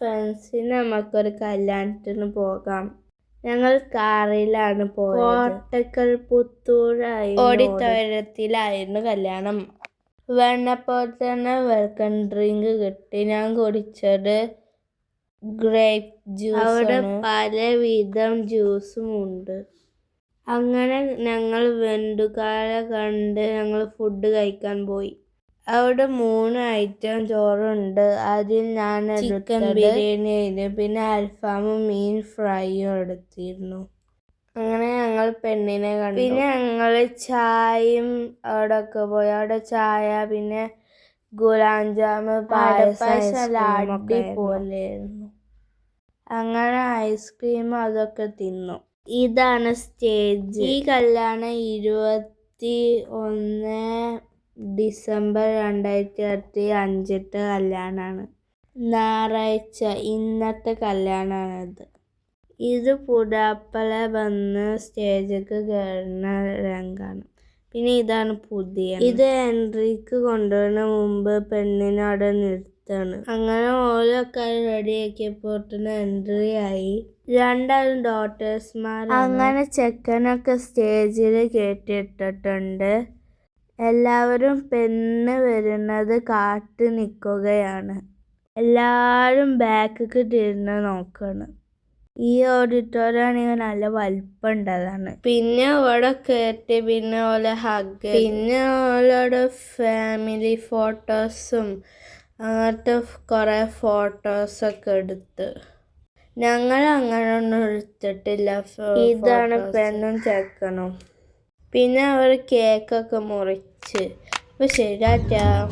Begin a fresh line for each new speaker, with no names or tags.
കസിൻസിന് നമുക്കൊരു കല്യാണത്തിന് പോകാം. ഞങ്ങൾ കാറിലാണ് പോയത്. കോട്ടക്കൽ പുത്തൂരായിരുന്നു ഓഡിറ്റോറിയത്തിലായിരുന്നു കല്യാണം. വേണ്ടപ്പോൾ തന്നെ വെൽക്കം ഡ്രിങ്ക് കിട്ടി. ഞാൻ കുടിച്ചത് ഗ്രേപ്പ് ജ്യൂസ് അവിടെ പലവിധം ജ്യൂസും ഉണ്ട്. അങ്ങനെ ഞങ്ങൾ വെണ്ടുകാരെ കണ്ട് ഞങ്ങൾ ഫുഡ് കഴിക്കാൻ പോയി. അവിടെ മൂന്ന് ഐറ്റം ചോറുണ്ട്. അതിൽ ഞാൻ ചിക്കൻ ബിരിയാണി ആയിരുന്നു പിന്നെ അൽഫാമും മീൻ ഫ്രൈയും എടുത്തിരുന്നു. അങ്ങനെ ഞങ്ങൾ പെണ്ണിനെ കണ്ടു. പിന്നെ ഞങ്ങൾ ചായയും അവിടെ ഒക്കെ പോയി. അവിടെ ചായ പിന്നെ ഗുലാം ജാമ് പായസം അടിപൊളിയായിരുന്നു. അങ്ങനെ ഐസ്ക്രീം അതൊക്കെ തിന്നു. ഇതാണ് സ്റ്റേജ്. ഈ കല്യാണം ഇരുപത്തി ഒന്ന് ഡിസംബർ രണ്ടായിരത്തി ഇരുപത്തി അഞ്ചിത്തെ കല്യാണമാണ് ഞായറാഴ്ച ഇന്നത്തെ കല്യാണമാണത് ഇത് പുടാപ്പള വന്ന് സ്റ്റേജിലേക്ക് കയറുന്ന രംഗമാണ് പിന്നെ ഇതാണ് പുതിയ. ഇത് എൻട്രിക്ക് കൊണ്ടുവരുന്ന മുമ്പ് പെണ്ണിനെ അവിടെ അങ്ങനെ അങ്ങനെ ഓരോക്കെ റെഡിയാക്കിയപ്പോൾ എൻട്രി ആയി. രണ്ടാളും ഡോട്ടേഴ്സ്മാർ അങ്ങനെ ചെക്കനൊക്കെ സ്റ്റേജിൽ കയറ്റിയിട്ടിട്ടുണ്ട് എല്ലാവരും പെണ്ണ് വരുന്നത് കാത്തു നിൽക്കുകയാണ്. എല്ലാവരും ബാക്കിക്ക് തിരിഞ്ഞ് നോക്കണം ഈ ഓഡിറ്റോറിയം ആണെങ്കിൽ നല്ല വലിപ്പമുണ്ടതാണ് പിന്നെ അവിടെ കയറ്റി പിന്നെ ഓലെ ഹഗ് പിന്നെ ഓലോടെ ഫാമിലി ഫോട്ടോസും അങ്ങനത്തെ കുറേ ഫോട്ടോസൊക്കെ എടുത്ത്. ഞങ്ങൾ അങ്ങനെ ഒന്നും എടുത്തിട്ടില്ല ഇതാണ് പെണ്ണും ചെക്കനും. പിന്നെ അവർ കേക്കൊക്കെ Với 大家